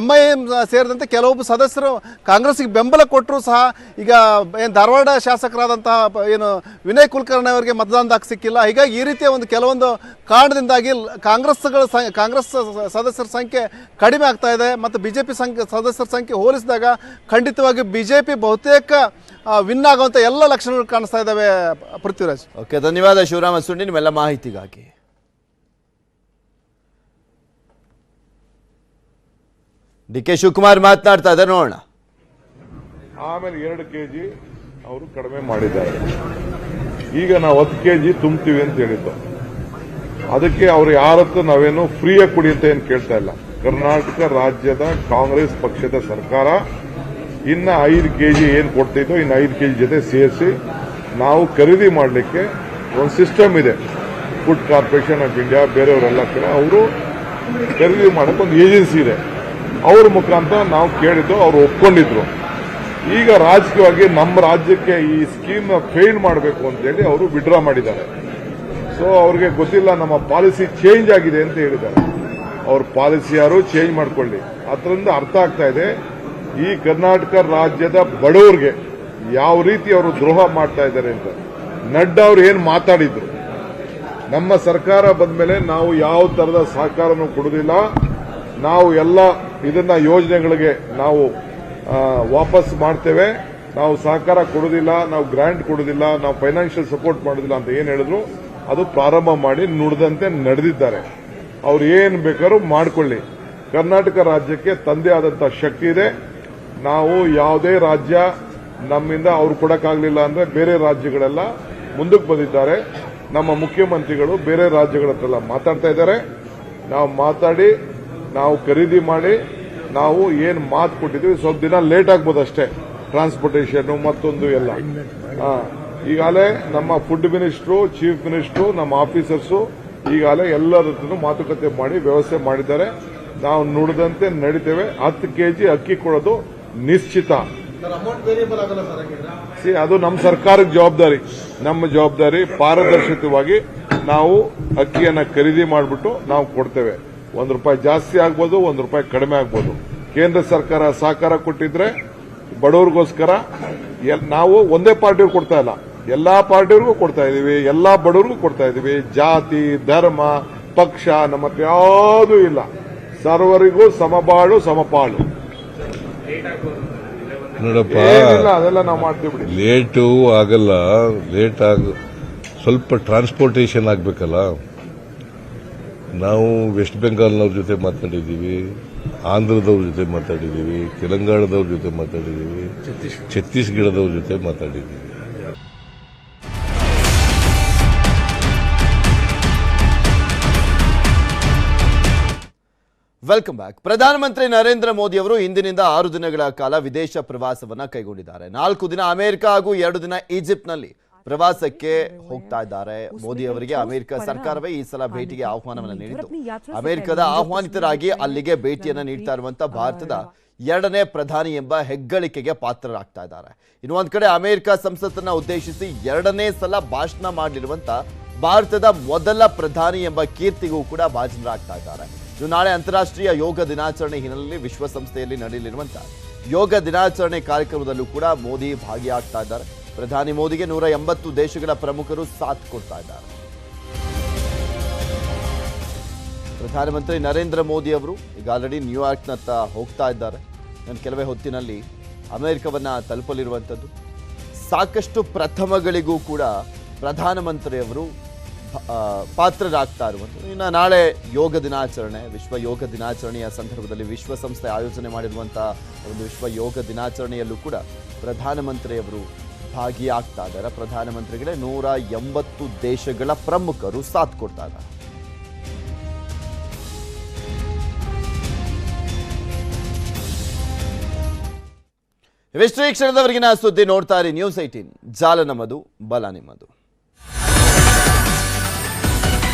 ಎಂ ಐ ಎಂ ಸೇರಿದಂತೆ ಕೆಲವೊಬ್ಬ ಸದಸ್ಯರು ಕಾಂಗ್ರೆಸ್ಗೆ ಬೆಂಬಲ ಕೊಟ್ಟರು ಸಹ ಈಗ ಏನು ಧಾರವಾಡ ಶಾಸಕರಾದಂತಹ ಏನು ವಿನಯ್ ಕುಲಕರ್ಣಿ ಅವರಿಗೆ ಮತದಾನದ ಹಾಕಿ ಸಿಕ್ಕಿಲ್ಲ. ಹೀಗಾಗಿ ಈ ರೀತಿಯ ಒಂದು ಕೆಲವೊಂದು ಕಾರಣದಿಂದಾಗಿ ಕಾಂಗ್ರೆಸ್ಗಳ ಕಾಂಗ್ರೆಸ್ ಸದಸ್ಯರ ಸಂಖ್ಯೆ ಕಡಿಮೆ ಆಗ್ತಾ ಇದೆ ಮತ್ತು ಬಿ ಜೆ ಪಿ ಸಂಖ್ಯೆ ಸದಸ್ಯರ ಸಂಖ್ಯೆ ಹೋಲಿಸಿದಾಗ ಖಂಡಿತವಾಗಿ ಬಿ ಜೆ ಪಿ ಬಹುತೇಕ ವಿನ್ ಆಗುವಂಥ ಎಲ್ಲ ಲಕ್ಷಣಗಳು ಕಾಣಿಸ್ತಾ ಇದ್ದಾವೆ ಪೃಥ್ವಿರಾಜ್. ಓಕೆ ಧನ್ಯವಾದ ಶಿವರಾಮ ಸುಂಡಿ ನಿಮ್ಮೆಲ್ಲ ಮಾಹಿತಿಗಾಗಿ. ಡಿ ಕೆ ಶಿವಕುಮಾರ್ ಮಾತನಾಡ್ತಾ ಇದ್ದಾರೆ ನೋಡೋಣ. ಆಮೇಲೆ ಎರಡು ಕೆಜಿ ಅವರು ಕಡಿಮೆ ಮಾಡಿದ್ದಾರೆ. ಈಗ ನಾವು ಹತ್ತು ಕೆಜಿ ತುಂಬ್ತೀವಿ ಅಂತ ಹೇಳಿದ್ದು. ಅದಕ್ಕೆ ಅವ್ರು ಯಾರತ್ತು ನಾವೇನು ಫ್ರೀಯಾಗಿ ಕುಡಿಯುತ್ತೆ ಅಂತ ಏನು ಕೇಳ್ತಾ ಇಲ್ಲ. ಕರ್ನಾಟಕ ರಾಜ್ಯದ ಕಾಂಗ್ರೆಸ್ ಪಕ್ಷದ ಸರ್ಕಾರ ಇನ್ನ ಐದು ಕೆಜಿ ಏನು ಕೊಡ್ತಿದ್ದೋ ಇನ್ನು ಐದು ಕೆಜಿ ಜೊತೆ ಸೇರಿಸಿ ನಾವು ಖರೀದಿ ಮಾಡಲಿಕ್ಕೆ ಒಂದು ಸಿಸ್ಟಮ್ ಇದೆ. ಫುಡ್ ಕಾರ್ಪೊರೇಷನ್ ಆಫ್ ಇಂಡಿಯಾ ಬೇರೆಯವರೆಲ್ಲ ಕಡೆ ಅವರು ಖರೀದಿ ಮಾಡಕ್ಕೆ ಒಂದು ಏಜೆನ್ಸಿ ಇದೆ. ಅವ್ರ ಮುಖಾಂತರ ನಾವು ಕೇಳಿದ್ದು, ಅವರು ಒಪ್ಕೊಂಡಿದ್ರು. ಈಗ ರಾಜಕೀಯವಾಗಿ ನಮ್ಮ ರಾಜ್ಯಕ್ಕೆ ಈ ಸ್ಕೀಮ್ ಫೇಲ್ ಮಾಡಬೇಕು ಅಂತೇಳಿ ಅವರು ವಿಡ್ರಾ ಮಾಡಿದ್ದಾರೆ. ಸೊ ಅವ್ರಿಗೆ ಗೊತ್ತಿಲ್ಲ ನಮ್ಮ ಪಾಲಿಸಿ ಚೇಂಜ್ ಆಗಿದೆ ಅಂತ ಹೇಳಿದ್ದಾರೆ. ಅವ್ರ ಪಾಲಿಸಿ ಯಾರು ಚೇಂಜ್ ಮಾಡಿಕೊಳ್ಳಿ. ಅದರಿಂದ ಅರ್ಥ ಆಗ್ತಾ ಇದೆ, ಈ ಕರ್ನಾಟಕ ರಾಜ್ಯದ ಬಡವರಿಗೆ ಯಾವ ರೀತಿ ಅವರು ದ್ರೋಹ ಮಾಡ್ತಾ ಇದ್ದಾರೆ ಅಂತ. ನಡ್ಡಾ ಅವ್ರು ಏನು ಮಾತಾಡಿದ್ರು? ನಮ್ಮ ಸರ್ಕಾರ ಬಂದ ಮೇಲೆ ನಾವು ಯಾವ ತರದ ಸಹಕಾರನೂ ಕೊಡುವುದಿಲ್ಲ ನಾವು ಎಲ್ಲ ಇದನ್ನ ಯೋಜನೆಗಳಿಗೆ ನಾವು ವಾಪಸ್ ಮಾಡ್ತೇವೆ. ನಾವು ಸಹಕಾರ ಕೊಡುವುದಿಲ್ಲ ನಾವು ಗ್ರಾಂಟ್ ಕೊಡುವುದಿಲ್ಲ ನಾವು ಫೈನಾನ್ಷಿಯಲ್ ಸಪೋರ್ಟ್ ಮಾಡೋದಿಲ್ಲ ಅಂತ ಏನ್ ಹೇಳಿದ್ರು? ಅದು ಪ್ರಾರಂಭ ಮಾಡಿ ನುಡಿದಂತೆ ನಡೆದಿದ್ದಾರೆ. ಅವ್ರು ಏನು ಬೇಕಾದ್ರೂ ಮಾಡಿಕೊಳ್ಳಿ. ಕರ್ನಾಟಕ ರಾಜ್ಯಕ್ಕೆ ತಂದೆ ಆದಂತಹ ಶಕ್ತಿ ಇದೆ. ನಾವು ಯಾವುದೇ ರಾಜ್ಯ ನಮ್ಮಿಂದ ಅವ್ರು ಕೊಡಕ್ಕಾಗಲಿಲ್ಲ ಅಂದ್ರೆ ಬೇರೆ ರಾಜ್ಯಗಳೆಲ್ಲ ಮುಂದಕ್ಕೆ ಬಂದಿದ್ದಾರೆ. ನಮ್ಮ ಮುಖ್ಯಮಂತ್ರಿಗಳು ಬೇರೆ ರಾಜ್ಯಗಳ ಹತ್ರ ಮಾತಾಡ್ತಾ ಇದ್ದಾರೆ. ನಾವು ಮಾತಾಡಿ ನಾವು ಖರೀದಿ ಮಾಡಿ ನಾವು ಏನು ಮಾತು ಕೊಟ್ಟಿದ್ದೀವಿ ಸ್ವಲ್ಪ ದಿನ ಲೇಟ್ ಆಗ್ಬೋದು ಅಷ್ಟೇ ಟ್ರಾನ್ಸ್ಪೋರ್ಟೇಷನ್ ಮತ್ತೊಂದು ಎಲ್ಲ. ಈಗಾಗಲೇ ನಮ್ಮ ಫುಡ್ ಮಿನಿಸ್ಟ್ರು ಚೀಫ್ ಮಿನಿಸ್ಟ್ರು ನಮ್ಮ ಆಫೀಸರ್ಸು ಈಗಾಗಲೇ ಎಲ್ಲರ ಮಾತುಕತೆ ಮಾಡಿ ವ್ಯವಸ್ಥೆ ಮಾಡಿದ್ದಾರೆ. ನಾವು ನುಡಿದಂತೆ ನಡೀತೇವೆ. ಹತ್ತು ಕೆಜಿ ಅಕ್ಕಿ ಕೊಡೋದು ನಿಶ್ಚಿತ. ಸಿ ಅದು ನಮ್ಮ ಸರ್ಕಾರದ ಜವಾಬ್ದಾರಿ. ನಮ್ಮ ಜವಾಬ್ದಾರಿ ಪಾರದರ್ಶಕವಾಗಿ ನಾವು ಅಕ್ಕಿಯನ್ನು ಖರೀದಿ ಮಾಡಿಬಿಟ್ಟು ನಾವು ಕೊಡ್ತೇವೆ. ಒಂದು ರೂಪಾಯಿ ಜಾಸ್ತಿ ಆಗ್ಬೋದು ಒಂದು ರೂಪಾಯಿ ಕಡಿಮೆ ಆಗ್ಬೋದು. ಕೇಂದ್ರ ಸರ್ಕಾರ ಸಹಕಾರ ಕೊಟ್ಟಿದ್ರೆ ಬಡವರಿಗೋಸ್ಕರ ನಾವು ಒಂದೇ ಪಾರ್ಟಿ ಕೊಡ್ತಾ ಇಲ್ಲ. ಎಲ್ಲಾ ಪಾರ್ಟಿಯವ್ರಿಗೂ ಕೊಡ್ತಾ ಇದೀವಿ ಎಲ್ಲಾ ಬಡವ್ರಿಗೂ ಕೊಡ್ತಾ ಇದೀವಿ ಜಾತಿ ಧರ್ಮ ಪಕ್ಷ ನಮ್ಮ ಹತ್ರ ಯಾವುದೂ ಇಲ್ಲ. ಸರ್ವರಿಗೂ ಸಮಬಾಳು ಸಮಪಾಳು. ನೋಡಪ್ಪ ಅದೆಲ್ಲ ನಾವು ಮಾಡ್ತೀವಿ ಬಿಡಿ. ಲೇಟು ಆಗಲ್ಲ ಲೇಟ್ ಆಗ ಸ್ವಲ್ಪ ಟ್ರಾನ್ಸ್ಪೋರ್ಟೇಷನ್ ಆಗಬೇಕಲ್ಲ. ನಾವು ವೆಸ್ಟ್ ಬೆಂಗಾಲ್ನವ್ರ ಜೊತೆ ಮಾತಾಡಿದ್ದೀವಿ ಆಂಧ್ರದವ್ರ ಜೊತೆ ಮಾತಾಡಿದ್ದೀವಿ ತೆಲಂಗಾಣದವ್ರ ಜೊತೆ ಮಾತಾಡಿದ್ದೀವಿ ಛತ್ತೀಸ್ಗಢದವ್ರ ಜೊತೆ ಮಾತಾಡಿದ್ದೀವಿ. ವೆಲ್ಕಮ್ ಬ್ಯಾಕ್ ಪ್ರಧಾನಮಂತ್ರಿ ನರೇಂದ್ರ ಮೋದಿ ಅವರು ಇಂದಿನಿಂದ ಆರು ದಿನಗಳ ಕಾಲ ವಿದೇಶ ಪ್ರವಾಸವನ್ನ ಕೈಗೊಂಡಿದ್ದಾರೆ. ನಾಲ್ಕು ದಿನ ಅಮೆರಿಕ ಹಾಗೂ ಎರಡು ದಿನ ಈಜಿಪ್ಟ್ನಲ್ಲಿ ಪ್ರವಾಸಕ್ಕೆ ಹೋಗ್ತಾ ಇದ್ದಾರೆ. ಮೋದಿ ಅವರಿಗೆ ಅಮೆರಿಕ ಸರ್ಕಾರವೇ ಈ ಸಲ ಭೇಟಿಗೆ ಆಹ್ವಾನವನ್ನು ನೀಡಿತು ಅಮೆರಿಕದ ಆಹ್ವಾನಿತರಾಗಿ ಅಲ್ಲಿಗೆ ಭೇಟಿಯನ್ನು ನೀಡ್ತಾ ಇರುವಂತಹ ಭಾರತದ ಎರಡನೇ ಪ್ರಧಾನಿ ಎಂಬ ಹೆಗ್ಗಳಿಕೆಗೆ ಪಾತ್ರರಾಗ್ತಾ ಇದ್ದಾರೆ. ಇನ್ನು ಒಂದ್ ಕಡೆ ಅಮೆರಿಕ ಸಂಸತ್ತನ್ನ ಉದ್ದೇಶಿಸಿ ಎರಡನೇ ಸಲ ಭಾಷಣ ಮಾಡಲಿರುವಂತ ಭಾರತದ ಮೊದಲ ಪ್ರಧಾನಿ ಎಂಬ ಕೀರ್ತಿಗೂ ಕೂಡ ಭಾಜನರಾಗ್ತಾ ಇದ್ದಾರೆ. ಇನ್ನು ನಾಳೆ ಅಂತಾರಾಷ್ಟ್ರೀಯ ಯೋಗ ದಿನಾಚರಣೆ ಹಿನ್ನೆಲೆಯಲ್ಲಿ ವಿಶ್ವಸಂಸ್ಥೆಯಲ್ಲಿ ನಡೆಯಲಿರುವಂತಹ ಯೋಗ ದಿನಾಚರಣೆ ಕಾರ್ಯಕ್ರಮದಲ್ಲೂ ಕೂಡ ಮೋದಿ ಭಾಗಿಯಾಗ್ತಾ ಇದ್ದಾರೆ. ಪ್ರಧಾನಿ ಮೋದಿಗೆ ನೂರ ಎಂಬತ್ತು ದೇಶಗಳ ಪ್ರಮುಖರು ಸಾಥ್ ಕೊಡ್ತಾ ಇದ್ದಾರೆ. ಪ್ರಧಾನಮಂತ್ರಿ ನರೇಂದ್ರ ಮೋದಿ ಅವರು ಈಗ ಆಲ್ರೆಡಿ ನ್ಯೂಯಾರ್ಕ್ನತ್ತ ಹೋಗ್ತಾ ಇದ್ದಾರೆ. ನನ್ನ ಕೆಲವೇ ಹೊತ್ತಿನಲ್ಲಿ ಅಮೆರಿಕವನ್ನು ತಲುಪಲಿರುವಂಥದ್ದು ಸಾಕಷ್ಟು ಪ್ರಥಮಗಳಿಗೂ ಕೂಡ ಪ್ರಧಾನಮಂತ್ರಿಯವರು ಪಾತ್ರರಾಗ್ತಾ ಇರುವಂಥದ್ದು. ಇನ್ನು ನಾಳೆ ಯೋಗ ದಿನಾಚರಣೆ, ವಿಶ್ವ ಯೋಗ ದಿನಾಚರಣೆಯ ಸಂದರ್ಭದಲ್ಲಿ ವಿಶ್ವಸಂಸ್ಥೆ ಆಯೋಜನೆ ಮಾಡಿರುವಂಥ ಒಂದು ವಿಶ್ವ ಯೋಗ ದಿನಾಚರಣೆಯಲ್ಲೂ ಕೂಡ ಪ್ರಧಾನಮಂತ್ರಿಯವರು ಭಾಗಿಯಾಗ್ತಾ ಇದ್ದಾರೆ. ಪ್ರಧಾನಮಂತ್ರಿಗಳೇ ನೂರ ಎಂಬತ್ತು ದೇಶಗಳ ಪ್ರಮುಖರು ಸಾಥ್ ಕೊಡ್ತಾ ಇದ್ದಾರೆ. ಇವಿಷ್ಟು ಕ್ಷಣದವರೆಗಿನ ಸುದ್ದಿ ನೋಡ್ತಾ ಇರಿ. ನ್ಯೂಸ್ ಏಟೀನ್ ಜಾಲ ನಮ್ಮದು, ಬಲ ನಿಮ್ಮದು.